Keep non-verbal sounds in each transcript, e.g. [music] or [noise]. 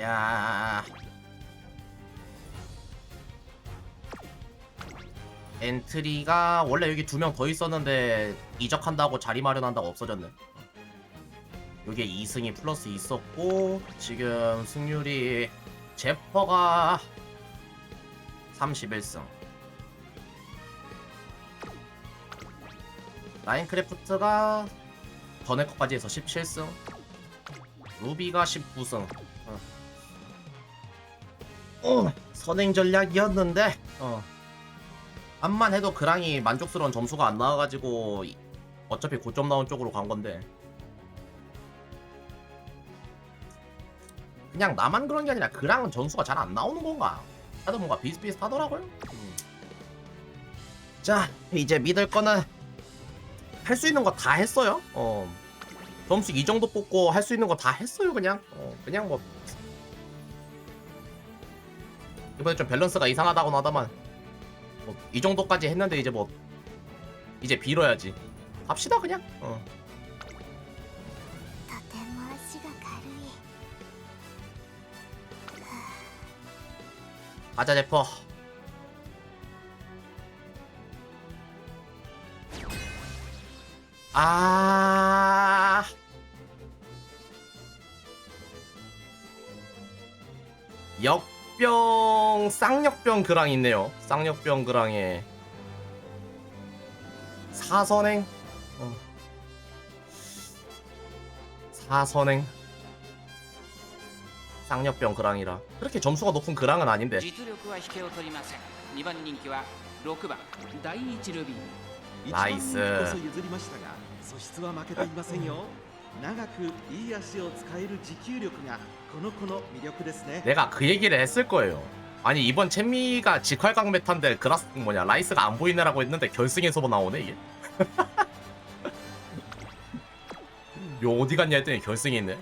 자. 엔트리가 원래 여기 두 명 더 있었는데 이적한다고 자리 마련한다고 없어졌네. 여기에 2승이 플러스 있었고 지금 승률이 제퍼가 31승. 라인크래프트가 것까지 해서 17승. 루비가 19승 어. 어, 선행 전략이었는데 어. 암만 해도 그랑이 만족스러운 점수가 안 나와가지고 이- 어차피 고점 나온 쪽으로 간 건데 그냥 나만 그런 게 아니라 그랑은 점수가 잘 안 나오는 건가? 다들 뭔가 비슷비슷하더라고요. 음. 자 이제 믿을 거는 할 수 있는 거 다 했어요. 어 점수 이 정도 뽑고 할 수 있는 거 다 했어요 그냥. 어 그냥 뭐 이번에 좀 밸런스가 이상하다고 하다만 뭐, 이 정도까지 했는데 이제 뭐 이제 빌어야지. 갑시다 그냥. 어. 가자 제퍼 아. 역. 병 쌍역병 그랑 있네요. 쌍역병 그랑에 사선행. 어. 사선행. 쌍역병 그랑이라 그렇게 점수가 높은 그랑은 아닌데 実力は引けを取りません2番人気は6番第一ルビーナイス一番人気こそ譲りましたが素質は負けていませんよ 長くいい足を使える持久力がこの子の魅力ですね 내가 그 얘기를 했을 거예요. 아니 이번 챔미가 직활강 메타인데 그라스 뭐냐 라이스가 안 보이네라고 했는데 결승에서 나오네 이게. [laughs] 요 어디 갔냐 했더니 결승에 있네.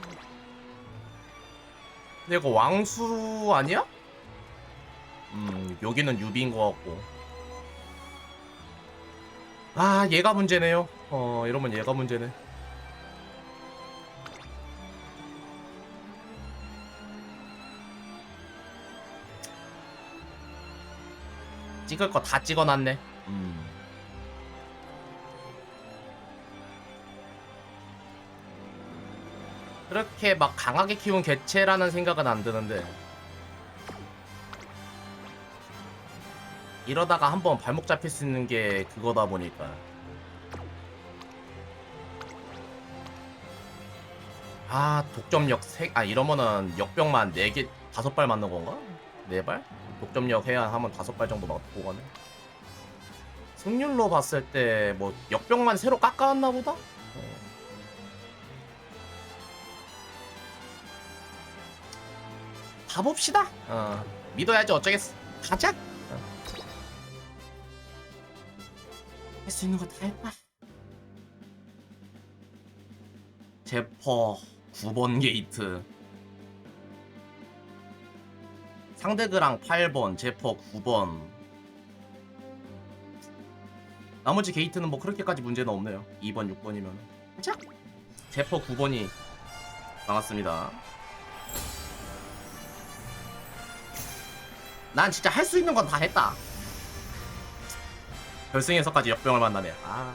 근데 이거 왕수 아니야? 음 여기는 유비인 것 같고. 아 얘가 문제네요. 어 이러면 얘가 문제네. 찍을 거 다 찍어놨네. 음. 그렇게 막 강하게 키운 개체라는 생각은 안 드는데 이러다가 한번 발목 잡힐 수 있는 게 그거다 보니까 아 독점력 세, 아 이러면은 역병만 4개 다섯 발 맞는 건가? 네 발? 독점력 해야 하면 다섯 발 정도 맞고 가네. 승률로 봤을 때 뭐 역병만 새로 깎아왔나 보다? 어. 가봅시다. 어. 믿어야지 어쩌겠어. 가자. 어. 할수 있는 거 다 해봐. 제퍼 9번 게이트. 상대그랑 8번, 제퍼 9번. 나머지 게이트는 뭐 그렇게까지 문제는 없네요. 2번, 6번이면. 자, 제퍼 9번이 나왔습니다. 난 진짜 할 수 있는 건 다 했다. 결승에서까지 역병을 만나네. 아.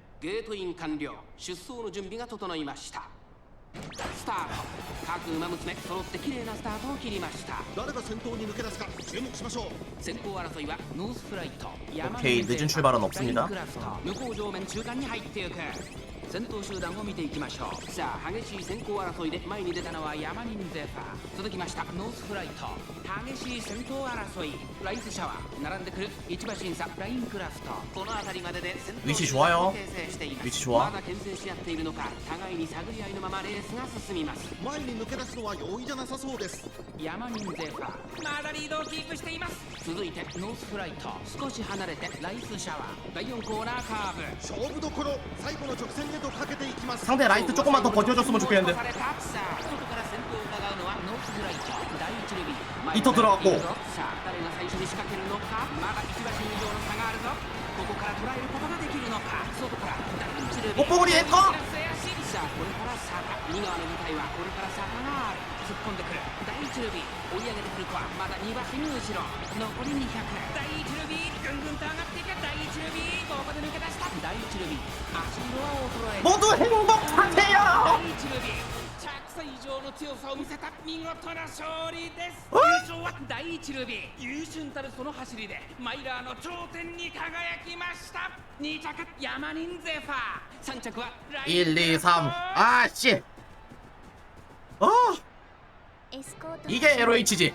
ゲートイン完了出走の準備が整いましたスタート各馬娘揃って綺麗なスタートを切りました誰が先頭に抜け出すか注目しましょう先行争いはノースフライト 오케이, 늦은 출발은 없습니다. 向こう上面中間に入っていく 先頭集団を見ていきましょう。さあ激しい先行争いで前に出たのはヤマニンゼファー。続きました。ノースフライト。激しい先頭争い。ライスシャワー。並んでくる。市場審査ラインクラフト。この辺りまでで先頭集団を形成しています。まだ牽制し合っているのか互いに探り合いのままレースが進みます。前に抜け出すのは容易じゃなさそうです。ヤマニンゼファー。まだリードをキープしています。続いてノースフライト。少し離れてライスシャワー。第4コーナーカーブ。勝負どころ。最後の直線で상대 라이트 조금만 더 버텨줬으면 좋겠는데 이터 들어갔고 뽀뽀리 에터 突っ込んでくる。第1ルビー追い上げてくる子はまだ2馬身後ろ。残り200第1ルビーぐんぐんと上がっていく第1ルビーここで抜け出した。第1ルビー足色は衰え元へ戻ったてよ！第1ルビー以上の強さを見せた。見事な勝利です。優勝は。第1ルビー優秀たるその走りで。マイラーの頂点に輝きました。2着ヤマニンゼファー。3着はライ1 2 3あーしああ 이게 LOH지.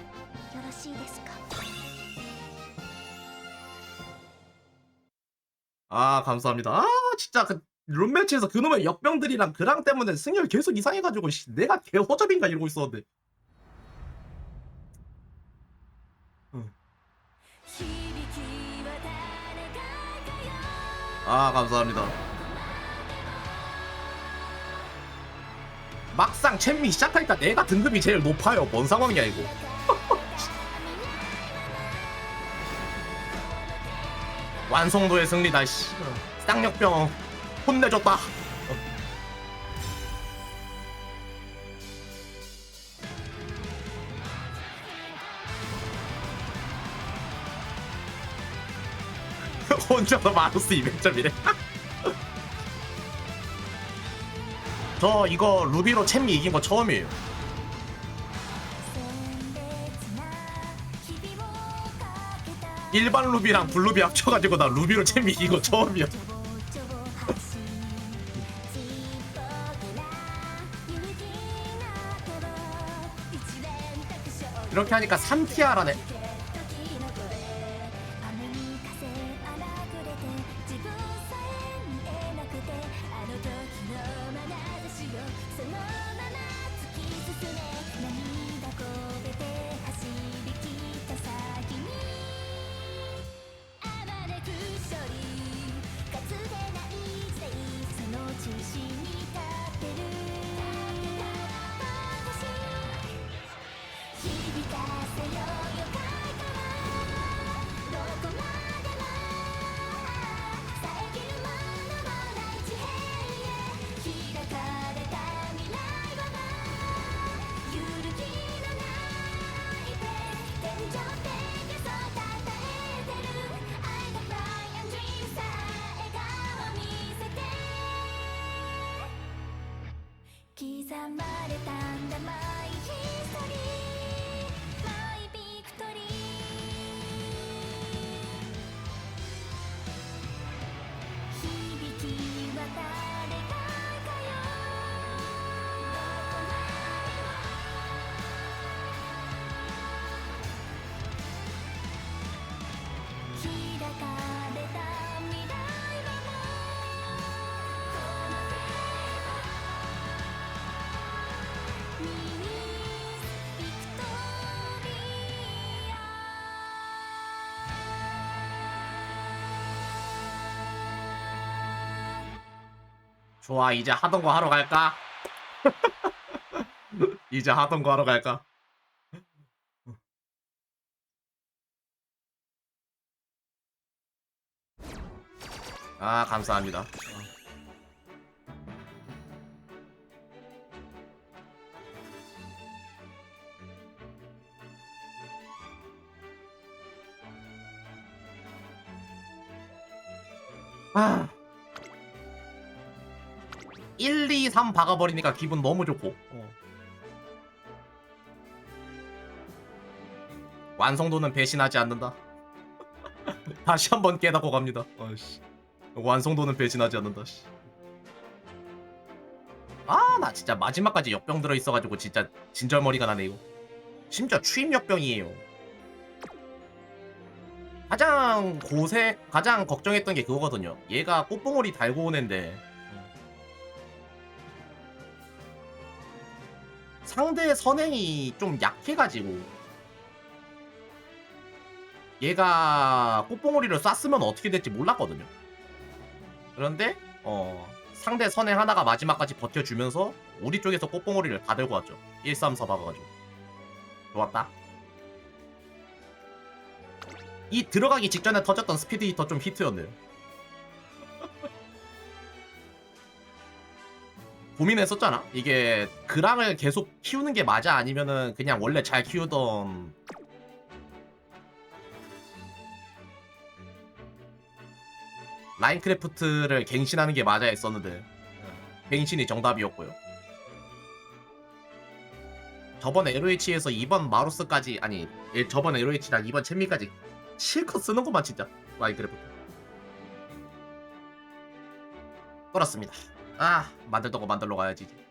아 감사합니다. 아 진짜 그 룸매치에서 그놈의 역병들이랑 그랑 때문에 승률 계속 이상해가지고 씨, 내가 개 허접인가 이러고 있었는데. 아 감사합니다. 막상 챔미 시작하니까 내가 등급이 제일 높아요. 뭔 상황이야 이거. [laughs] 완성도의 승리다 씨. 쌍욕병 혼내줬다. [laughs] 혼자서 마우스 200점이래 [laughs] 저 이거 루비로 챔미 이긴 거 처음이에요. 일반 루비랑 블루비 합쳐가지고 나 루비로 챔미 이긴 거 처음이야. 이렇게 하니까 3티아라네. 刻まれたんだマイヒストリー 좋아 이제 하던 거 하러 갈까? [laughs] 이제 하던 거 하러 갈까? 아 감사합니다 아 1, 2, 3 박아버리니까 기분 너무 좋고 어. 완성도는 배신하지 않는다 [laughs] 다시 한번 깨닫고 갑니다 어이씨. 완성도는 배신하지 않는다 씨. 아 나 진짜 마지막까지 역병 들어 있어가지고 진짜 진절머리가 나네 이거 심지어 추임 역병이에요 가장 고세 가장 걱정했던 게 그거거든요 얘가 꽃봉오리 달고 온 앤데 상대 선행이 좀 약해가지고. 얘가 꽃봉오리를 쐈으면 어떻게 될지 몰랐거든요. 그런데 어 상대 선행 하나가 마지막까지 버텨주면서 우리 쪽에서 꽃봉오리를 다 들고 왔죠. 134 박아가지고. 좋았다. 이 들어가기 직전에 터졌던 스피드 히터 좀 히트였네요. [laughs] 고민했었잖아. 이게 그랑을 계속 키우는 게 맞아 아니면은 그냥 원래 잘 키우던 라인크래프트를 갱신하는 게 맞아 했었는데 갱신이 정답이었고요. 저번 LOH에서 이번 마루스까지 아니 예, 저번 LOH랑 이번 챔미까지 실컷 쓰는 것만 진짜 라인크래프트. 그렇습니다. 아 만들던 거 만들러 가야지. 이제.